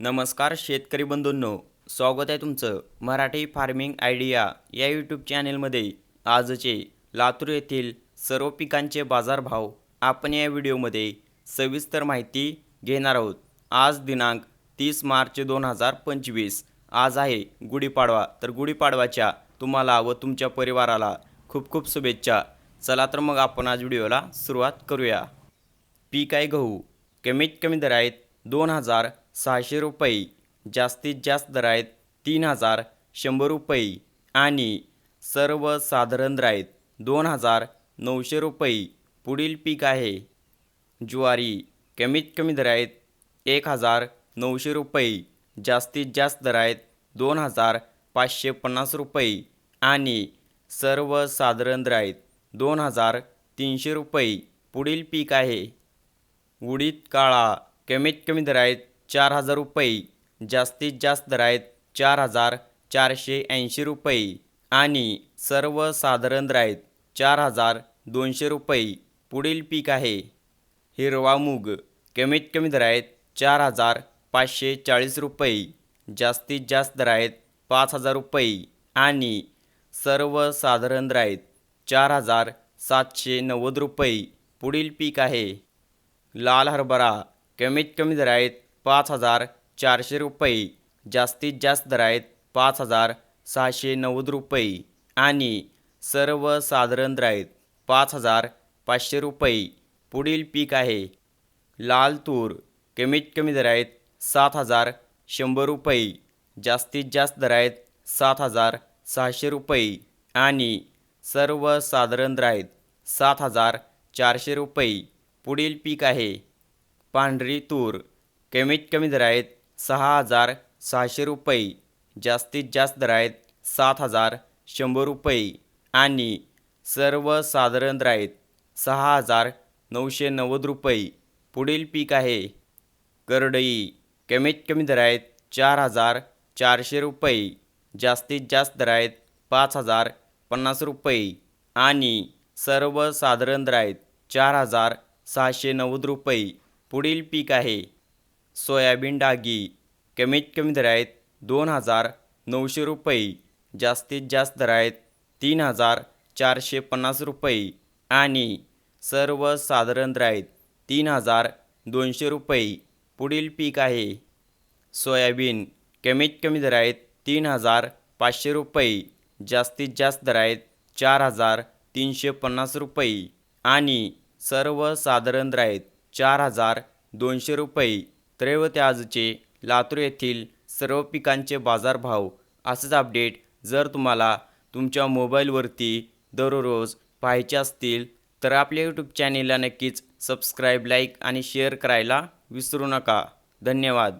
नमस्कार शेतकरी बंधूंनो स्वागत आहे तुमचं मराठी फार्मिंग आयडिया या यूट्यूब चॅनेलमध्ये. आजचे लातूर येथील सर्व पिकांचे बाजारभाव आपण या व्हिडिओमध्ये सविस्तर माहिती घेणार आहोत. आज दिनांक तीस मार्च दोन हजार पंचवीस. आज आहे गुढीपाडवा. तर गुढीपाडवाच्या तुम्हाला व तुमच्या परिवाराला खूप खूप शुभेच्छा. चला तर मग आपण आज व्हिडिओला सुरुवात करूया. पीक आहे गहू. कमीत कमी दर आहेत दोन हजार सहाशे रुपये जास्तीत जास्त दर आहेत तीन हजार शंभर रुपये आणि सर्वसाधारण दर दोन हजार नऊशे रुपये पुढील पीक आहे. ज्वारी कमीत कमी दर आहेत एक हजार नऊशे रुपये जास्तीत जास्त दर आहेत दोन हजार पाचशे पन्नास रुपये आणि सर्वसाधारण दर दोन हजार तीनशे रुपये पुढील पीक आहे. उडीद काळा कमीत कमी दर आहेत चार हजार रुपये. जास्तीत जास्त दर आहेत चार हजार चारशे ऐंशी रुपये. आणि सर्वसाधारण दर आहेत चार हजार दोनशे रुपये. पुढील पीक आहे. हिरवा मूग. कमीत कमी दर आहेत चार हजार पाचशे चाळीस रुपये. जास्तीत जास्त दर आहेत पाच हजार रुपये. आणि सर्वसाधारण दर आहेत चार हजार सातशे नव्वद रुपये. पुढील पीक आहे. लाल हरभरा. कमीत कमी दर आहेत पाच हजार चारशे रुपये. जास्तीत जास्त दर आहेत पाच हजार सहाशे नव्वद रुपये. आणि सर्वसाधारण दर आहेत पाच हजार पाचशे रुपये. पुढील पीक आहे. लाल तूर. कमीत कमी दर आहेत सात हजार शंभर रुपये. जास्तीत जास्त दर आहेत सात हजार सहाशे रुपये. आणि सर्वसाधारण दर आहेत सात हजार चारशे रुपये. पुढील पीक आहे. पांढरी तूर. कमीत कमी दर आहेत सहा हजार सहाशे रुपये जास्तीत जास्त दर आहेत सात हजार शंभर रुपये आणि सर्वसाधारण दर आहेत सहा हजार नऊशे नव्वद रुपये. पुढील पीक आहे करडई. कमीत कमी दर आहेत चार हजार चारशे रुपये जास्तीत जास्त दर आहेत पाच हजार पन्नास रुपये आणि सर्वसाधारण दर आहेत चार हजार सहाशे नव्वद रुपये. पुढील पीक आहे सोयाबीन डागी कमीत कमी दर आहेत दोन हजार नऊशे रुपये जास्तीत जास्त दर आहेत तीन हजार चारशे पन्नास रुपये आणि सर्वसाधारण दर आहेत तीन हजार दोनशे रुपये पुढील पीक आहे. सोयाबीन कमीत कमी दर आहेत तीन हजार पाचशे रुपये जास्तीत जास्त दर आहेत चार हजार तीनशे पन्नास रुपये आणि सर्वसाधारण दर आहेत चार हजार दोनशे रुपये तर आजचे लातूर येथील सर्व पिकांचे बाजारभाव असंच अपडेट जर तुम्हाला तुमच्या मोबाईलवरती दररोज पाहायचे असतील तर आपल्या यूट्यूब चॅनेलला नक्कीच सबस्क्राईब लाईक आणि शेअर करायला विसरू नका. धन्यवाद.